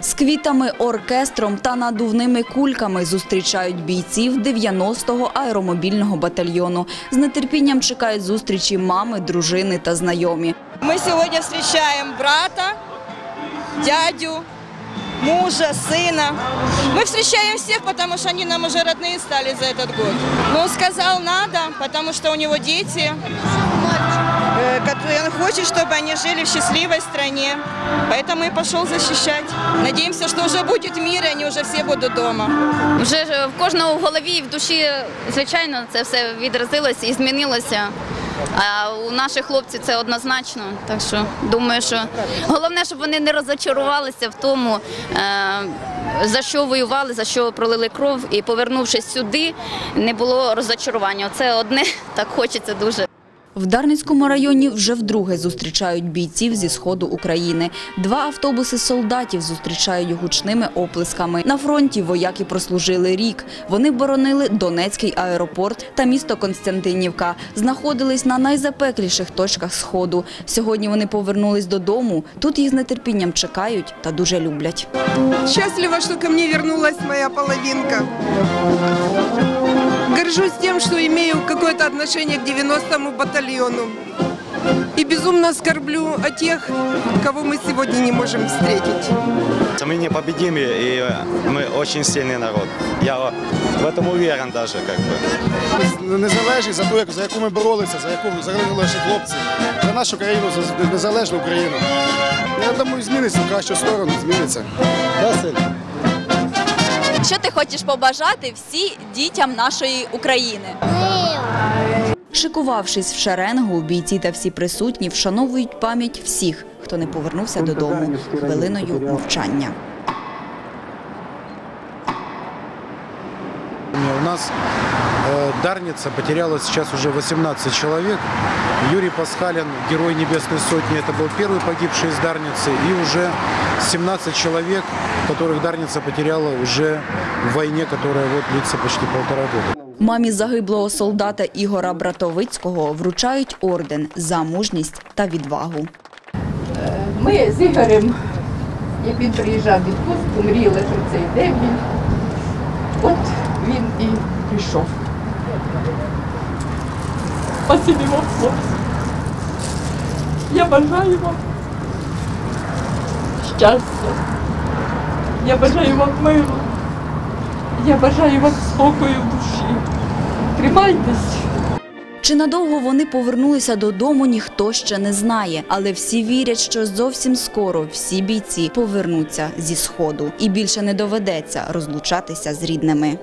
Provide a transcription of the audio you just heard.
З квітами, оркестром та надувними кульками зустрічають бійців 90-го аеромобільного батальйону. З нетерпінням чекають зустрічі мами, дружини та знайомі. Мы сегодня встречаем брата, дядю, мужа, сына. Мы встречаем всех, потому что они нам уже родные стали за этот год. Но он сказал надо, потому что у него дети, э, которые он хочет, чтобы они жили в счастливой стране. Поэтому и пошел защищать. Надеемся, что уже будет мир, и они уже все будут дома. Вже в кожного в голові і в душі, звичайно, це все відразилося і змінилося. А у наших хлопців це однозначно. Так що думаю, що головне, щоб вони не розочарувалися в тому, е, за що воювали, за що пролили кров, і повернувшись сюди, не було розочарування. Це одне так хочеться дуже. В Дарницькому районі вже вдруге зустрічають бійців зі сходу України. Два автобуси солдатів зустрічають гучними оплесками. На фронті вояки прослужили рік. Вони боронили Донецький аеропорт та місто Константинівка. Знаходились на найзапекліших точках сходу. Сьогодні вони повернулись додому. Тут їх з нетерпінням чекають та дуже люблять. Счастлива, что ко мне вернулась моя половинка. Горжусь тем, что имею какое-то отношение к 90-му батальону. И безумно скорблю о тех, кого мы сегодня не можем встретить. Мы непобедимы, и мы очень сильный народ. Я в этом уверен даже, как бы. незалежність за ту, як- за яку ми боролися, за яку загинули наші хлопці, за нашу країну, за незалежну Україну. Я думаю, зміниться в кращу сторону, зміниться. Да, Сель? Що ти хочеш побажати всі дітям нашої України? Шикувавшись в шеренгу, бійці та всі присутні вшановують пам'ять всіх, хто не повернувся додому хвилиною мовчання. У нас Дарница потеряла сейчас уже 18 человек. Юрий Пасхалин, герой Небесной Сотни, это был первый погибший из Дарницы. И уже 17 человек, которых Дарница потеряла уже в войне, которая вот длится почти полтора года. Мамі загиблого солдата Ігора Братовицького вручають орден за мужність та відвагу. Ми з Ігорем, як він приїжджав в відпустку, мріяли, що цей день він. От він і прийшов. Спасибі вам. Я бажаю вам щастя. Я бажаю вам миру. Я бажаю вам спокою в душі. Тримайтесь. Чи надовго вони повернулися додому, ніхто ще не знає, але всі вірять, що зовсім скоро всі бійці повернуться зі сходу і більше не доведеться розлучатися з рідними.